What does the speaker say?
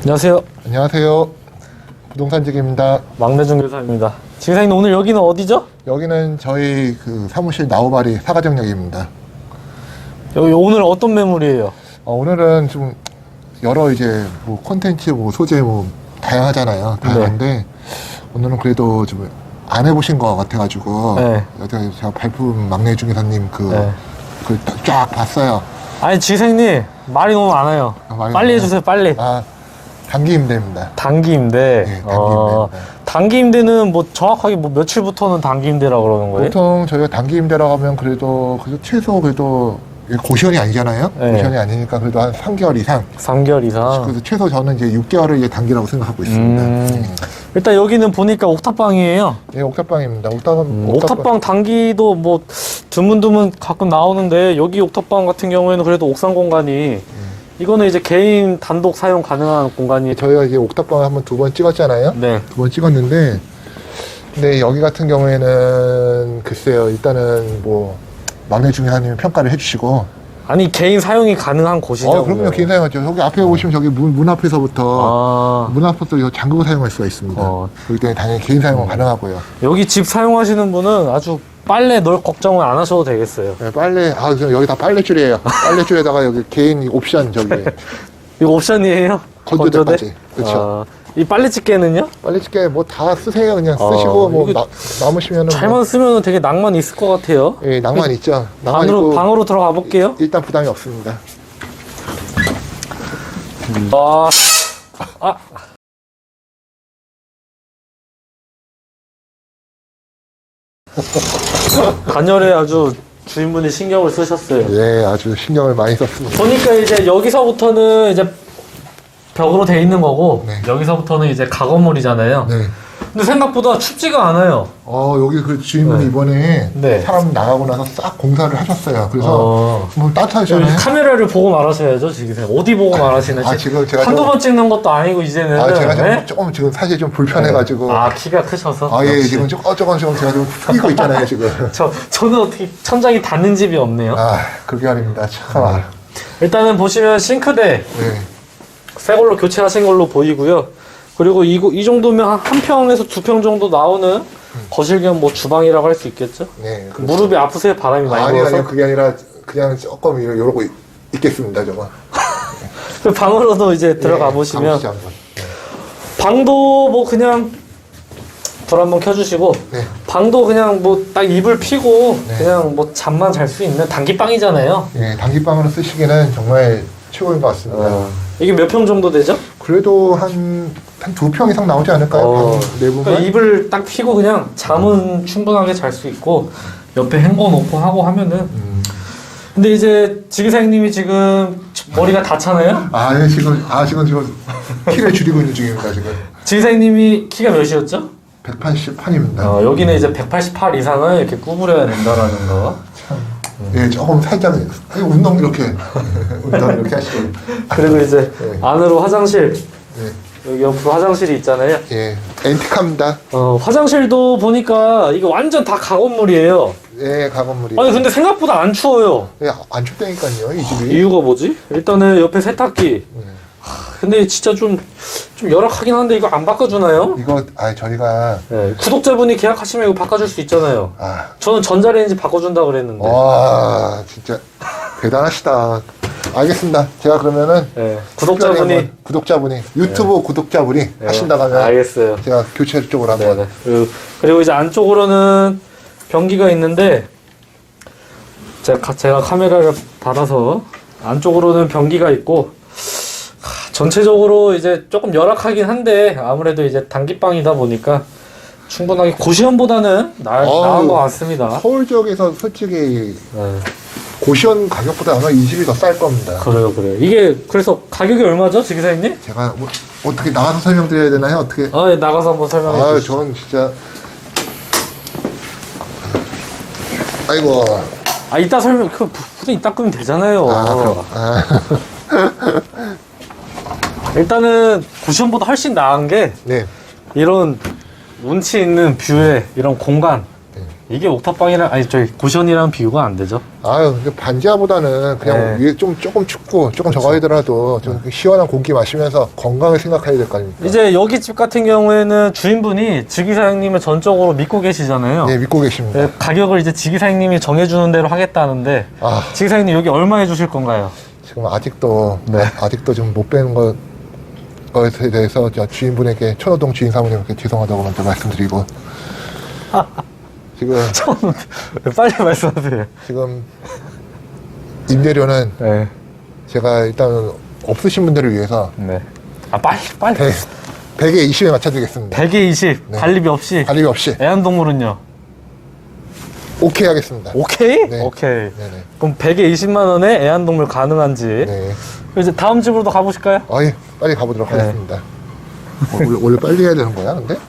안녕하세요. 안녕하세요. 부동산 직입니다. 막내중 교사입니다. 지사님 오늘 여기는 어디죠? 여기는 저희 그 사무실 나우바리 사가정역입니다. 여기 오늘 어떤 매물이에요? 어, 오늘은 좀 여러 이제 뭐 콘텐츠 뭐 소재 뭐 다양하잖아요. 다양한데 오늘은 그래도 좀 안 해보신 것 같아가지고 네. 여기 제가 발품 막내 중개사님 그 네. 쫙 봤어요. 아니 지사님 말이 너무 많아요. 아, 말이 빨리 많아요? 해주세요. 빨리. 아 단기 임대입니다. 단기 임대. 네, 단기 어, 임대입니다. 단기 임대는 뭐 정확하게 뭐 며칠부터는 단기 임대라고 그러는 거예요? 보통 저희가 단기 임대라고 하면 그래도 그래도 최소 그래도 고시원이 아니잖아요. 네. 고시원이 아니니까 그래도 한 3개월 이상 3개월 이상. 그래서 최소 저는 이제 6개월을 이제 단기라고 생각하고 있습니다. 음. 일단 여기는 보니까 옥탑방이에요. 예, 옥탑방입니다. 옥탑방, 음, 옥탑방 단기도 뭐 드문드문 가끔 나오는데 여기 옥탑방 같은 경우에는 그래도 옥상 공간이 음. 이거는 이제 개인 단독 사용 가능한 공간이 저희가 이제 옥탑방 한번 두 번 찍었잖아요. 네. 두 번 찍었는데, 근데 여기 같은 경우에는 글쎄요, 일단은 뭐 막내 중개사님이 평가를 해주시고, 아니 개인 사용이 가능한 곳이죠. 어, 그럼요, 개인 사용하죠. 여기 앞에 보시면 저기 문, 문 앞에서부터 아 문 앞부터 이 잠그고 사용할 수가 있습니다. 어. 그렇기 때문에 당연히 개인 사용은 가능하고요. 여기 집 사용하시는 분은 아주 빨래 넣을 걱정을 안 하셔도 되겠어요. 네, 빨래, 아, 여기 다 빨래줄이에요. 빨래줄에다가 여기 개인 옵션 저기 이거 옵션이에요? 건조대까지. 그렇죠. 아, 이 빨래 집게는요? 빨래집게 뭐 다 쓰세요. 그냥 어, 쓰시고 뭐 이거 나, 남으시면은 뭐, 잘만 쓰면 되게 낭만 있을 것 같아요. 예, 낭만 있죠. 낭만 방으로 있고 방으로 들어가 볼게요. 일단 부담이 없습니다. 아, 아. 간열에 아주 주인분이 신경을 쓰셨어요. 예, 아주 신경을 많이 썼습니다. 보니까 이제 여기서부터는 이제 벽으로 돼 있는 거고 네. 여기서부터는 이제 가건물이잖아요. 네. 근데 생각보다 춥지가 않아요. 어, 여기 그 주인분이 네. 이번에 네. 사람 나가고 나서 싹 공사를 하셨어요. 그래서 어. 뭐 따뜻하잖아요. 카메라를 보고 말하셔야죠, 지금. 어디 보고 말하시는지. 아, 지금 제가 한두 좀- 번 찍는 것도 아니고, 이제는. 아, 제가 네? 조금, 조금 지금 사실 좀 불편해가지고. 아, 아, 키가 크셔서. 예, 역시. 지금 조금 조금 제가 좀 숙이고 있잖아요, 지금. 저, 저는 어떻게 천장이 닿는 집이 없네요. 아, 그게 아닙니다. 참. 아, 일단은 보시면 싱크대, 네. 새 걸로 교체하신 걸로 보이고요. 그리고 이, 이 정도면 한, 한 평에서 두 평 정도 나오는 거실 겸 뭐 주방이라고 할 수 있겠죠? 네. 그 무릎이 아프세요? 바람이 많이 아니, 불어서? 아니요. 그게 아니라 그냥 조금 이러- 이러고 있- 있겠습니다, 저거. 그 방으로도 이제 들어가 네, 보시면 가보시죠, 한번. 방도 뭐 그냥 불 한번 켜주시고 네. 방도 그냥 뭐 딱 이불 피고 네. 그냥 뭐 잠만 잘 수 있는 단기방이잖아요. 예, 단기방으로 쓰시기에는 정말 최고인 것 같습니다. 어. 이게 몇 평 정도 되죠? 그래도 한, 한 두 평 이상 나오지 않을까요? 어. 방 내부만? 그러니까 이불 딱 피고 그냥 잠은 충분하게 잘 수 있고 옆에 헹궈 놓고 하고 하면은 음. 근데 이제 지기사님이 지금 머리가 닿잖아요. 아, 예, 지금, 아, 지금, 지금, 키를 줄이고 있는 중입니다, 지금. 지기사님이 키가 몇이었죠? 188입니다. 어, 여기는 이제 188 이상을 이렇게 구부려야 된다라는 거. 예, 조금 살짝, 운동 이렇게, 운동 이렇게 하시고. 그리고 이제 네. 안으로 화장실 예, 여기 옆으로 화장실이 있잖아요. 예, 앤틱합니다. 어, 화장실도 보니까 이거 완전 다 가건물이에요. 예, 가건물이. 아니 근데 생각보다 안 추워요. 예, 안 춥다니까요, 이 집이. 이유가 뭐지? 일단은 옆에 세탁기. 예. 근데 진짜 좀, 좀 열악하긴 한데 이거 안 바꿔주나요? 이거, 아, 저희가, 네, 구독자분이 계약하시면 이거 바꿔줄 수 있잖아요. 아, 저는 전자레인지 바꿔준다 그랬는데. 와, 진짜, 대단하시다. 알겠습니다. 제가 그러면은, 네, 특별히 구독자분이 한번 구독자분이 유튜브 구독자분이 네, 하신다고 하면 알겠어요. 제가 교체 쪽으로 한번 네네. 그리고, 그리고 이제 안쪽으로는 변기가 있는데 제가, 제가 카메라를 받아서 안쪽으로는 변기가 있고 하, 전체적으로 이제 조금 열악하긴 한데 아무래도 이제 단기방이다 보니까 충분하게 고시원보다는 나, 어우. 나은 것 같습니다. 서울 지역에서 솔직히 네, 고시원 가격보다 아마 이 집이 더 쌀 겁니다. 그래요, 그래요. 이게 그래서 가격이 얼마죠, 지기사님? 제가 뭐, 어떻게 나가서 설명드려야 되나요? 어떻게? 아, 예, 나가서 한번 설명해 아, 주시죠. 저는 진짜 아이고 아, 이따 설명, 그, 부분 이따 끄면 되잖아요. 아, 그럼, 아, 일단은 고시원보다 훨씬 나은 게 네, 이런 운치 있는 뷰의 이런 공간 네. 이게 옥탑방이랑 아니 저기 고션이랑 비교가 안 되죠. 아유, 근데 반지하보다는 그냥 네. 위에 좀 조금 춥고 조금 저거 하더라도 좀 시원한 공기 마시면서 건강을 생각해야 될 거 아닙니까? 이제 여기 집 같은 경우에는 주인분이 지기 사장님을 전적으로 믿고 계시잖아요. 네, 믿고 계십니다. 네, 가격을 이제 지기 사장님이 정해주는 대로 하겠다는데 아, 지기 사장님 여기 얼마 해주실 건가요? 지금 아직도 네. 아직도 좀 못 빼는 것 것에 대해서 저 주인분에게 천호동 주인 사모님께 죄송하다고 먼저 말씀드리고 지금 빨리 말씀하세요. 지금 임대료는 네, 제가 일단 없으신 분들을 위해서 네. 아 빨리 빨리. 100, 100 에 20에 맞춰드리겠습니다. 100에 20 네. 관리비 없이 관리비 없이 애완동물은요? 오케이 하겠습니다. 오케이? 네. 오케이. 네네. 그럼 100에 20만 원에 애완동물 가능한지 네. 이제 다음 집으로도 가보실까요? 어이, 빨리 가보도록 네. 하겠습니다. 어, 원래, 원래 빨리 해야 되는 거야, 근데?